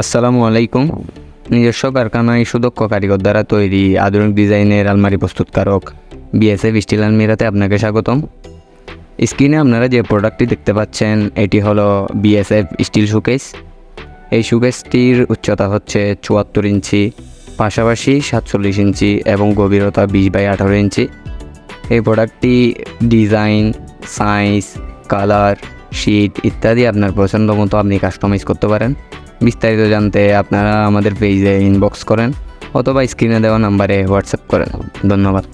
আসসালামু আলাইকুম। নিজস্ব কারখানায় সুদক্ষ কারিগর দ্বারা তৈরি আধুনিক ডিজাইনের আলমারি প্রস্তুতকারক বিএসএফ স্টিল আলমিরাতে আপনাকে স্বাগতম। স্ক্রিনে আপনারা যে প্রোডাক্টটি দেখতে পাচ্ছেন, এটি হলো বিএসএফ স্টিল শোকেস। এই শোকেসটির উচ্চতা হচ্ছে চুয়াত্তর ইঞ্চি, পাশাপাশি সাতচল্লিশ ইঞ্চি এবং গভীরতা বিশ বাই আঠারো ইঞ্চি। এই প্রোডাক্টটি ডিজাইন, সাইজ, কালার, শীট ইত্যাদি আপনার পছন্দ মতো আপনি কাস্টমাইজ করতে পারেন। বিস্তারিত জানতে আপনারা আমাদের পেজে ইনবক্স করেন অথবা স্ক্রিনে দেওয়া নাম্বারে হোয়াটসঅ্যাপ করেন। ধন্যবাদ।